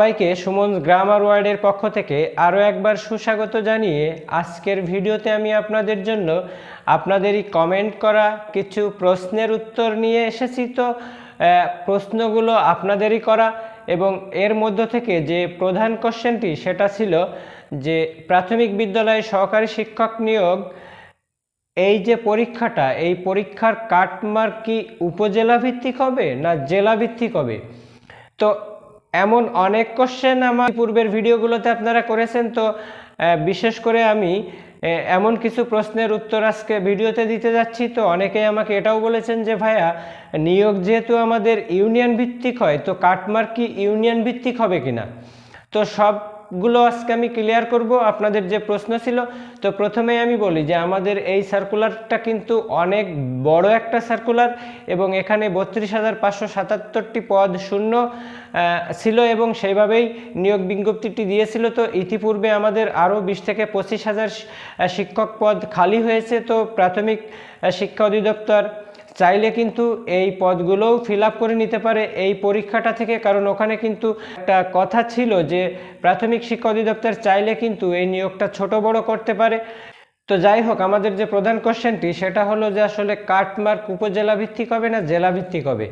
সবাইকে সুমন গ্রামার ওয়ার্ডের পক্ষ থেকে আরও একবার সুস্বাগত জানিয়ে আজকের ভিডিওতে আমি আপনাদের জন্য আপনাদেরই কমেন্ট করা কিছু প্রশ্নের উত্তর নিয়ে এসেছি। তো প্রশ্নগুলো আপনাদেরই করা এবং এর মধ্য থেকে যে প্রধান কোশ্চেনটি সেটা ছিল যে প্রাথমিক বিদ্যালয়ে সহকারী শিক্ষক নিয়োগ, এই যে পরীক্ষাটা, এই পরীক্ষার কাটমার্ক কি উপজেলা ভিত্তিক হবে না জেলা ভিত্তিক হবে? তো এমন অনেক কোশ্চেন আমার পূর্বের ভিডিওগুলোতে আপনারা করেছেন, তো বিশেষ করে আমি এমন কিছু প্রশ্নের উত্তর আজকে ভিডিওতে দিতে যাচ্ছি, তো অনেকেই আমাকে এটাও বলেছেন যে, ভাইয়া, নিয়োগ যেহেতু আমাদের ইউনিয়ন ভিত্তিক হয়, তো কাটমার কি ইউনিয়ন ভিত্তিক হবে কিনা? তো সবগুলো আজকে আমি ক্লিয়ার করব। আপনাদের যে প্রশ্ন ছিল, তো প্রথমে আমি বলি যে আমাদের এই সার্কুলারটা কিন্তু অনেক বড় একটা সার্কুলার এবং এখানে বত্রিশ হাজার পাঁচশো সাতাত্তরটি পদ শূন্য ছিল এবং সেইভাবেই নিয়োগ বিজ্ঞপ্তিটি দিয়েছিল। তো ইতিপূর্বে আমাদের আরও বিশ থেকে পঁচিশ হাজার শিক্ষক পদ খালি হয়েছে। তো প্রাথমিক শিক্ষা অধিদপ্তর চাইলে কিন্তু এই পদগুলোও ফিল আপ করে নিতে পারে এই পরীক্ষাটা থেকে, কারণ ওখানে কিন্তু একটা কথা ছিল যে প্রাথমিক শিক্ষা অধিদপ্তর চাইলে কিন্তু এই নিয়োগটা ছোট বড় করতে পারে। তো যাই হোক, আমাদের যে প্রধান কোশ্চেনটি সেটা হলো যে আসলে কাটমার্ক উপজেলা ভিত্তিক হবে না জেলা ভিত্তিক হবে?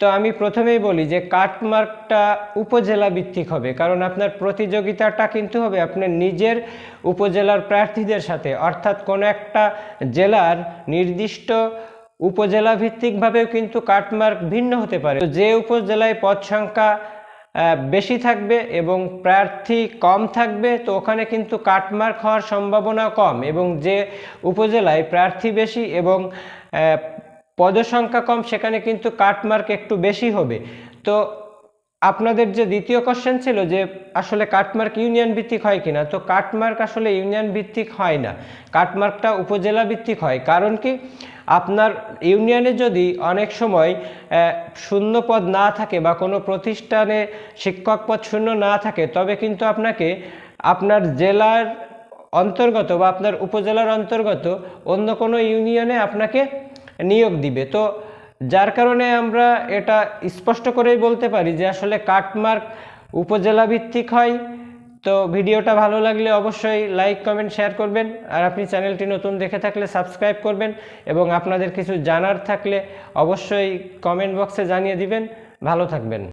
তো আমি প্রথমেই বলি যে কাটমার্কটা উপজেলা ভিত্তিক হবে, কারণ আপনার প্রতিযোগিতাটা কিন্তু হবে আপনার নিজের উপজেলার প্রার্থীদের সাথে, অর্থাৎ কোনো একটা জেলার নির্দিষ্ট উপজেলা ভিত্তিকভাবেও কিন্তু কাটমার্ক ভিন্ন হতে পারে। যে উপজেলায় পদ সংখ্যা বেশি থাকবে এবং প্রার্থী কম থাকবে, তো ওখানে কিন্তু কাটমার্ক হওয়ার সম্ভাবনা কম এবং যে উপজেলায় প্রার্থী বেশি এবং পদসংখ্যা কম, সেখানে কিন্তু কাটমার্ক একটু বেশি হবে। তো আপনাদের যে দ্বিতীয় কোশ্চেন ছিল যে আসলে কাটমার্ক ইউনিয়ন ভিত্তিক হয় কিনা, তো কাটমার্ক আসলে ইউনিয়ন ভিত্তিক হয় না। কাটমার্কটা উপজেলা ভিত্তিক হয়। কারণ কি? আপনার ইউনিয়নে যদি অনেক সময় শূন্য পদ না থাকে বা কোনো প্রতিষ্ঠানে শিক্ষক পদ শূন্য না থাকে, তবে কিন্তু আপনাকে আপনার জেলার অন্তর্গত বা আপনার উপজেলার অন্তর্গত অন্য কোনো ইউনিয়নে আপনাকে নিয়োগ দিবে। তো যার কারণে আমরা এটা স্পষ্ট করেই বলতে পারি যে আসলে কাটমার্ক উপজেলা ভিত্তিক হয়। তো ভিডিওটা ভালো লাগলে অবশ্যই লাইক, কমেন্ট, শেয়ার করবেন। আর আপনি চ্যানেলটি নতুন দেখে থাকলে সাবস্ক্রাইব করবেন এবং আপনাদের কিছু জানার থাকলে অবশ্যই কমেন্ট বক্সে জানিয়ে দিবেন। ভালো থাকবেন।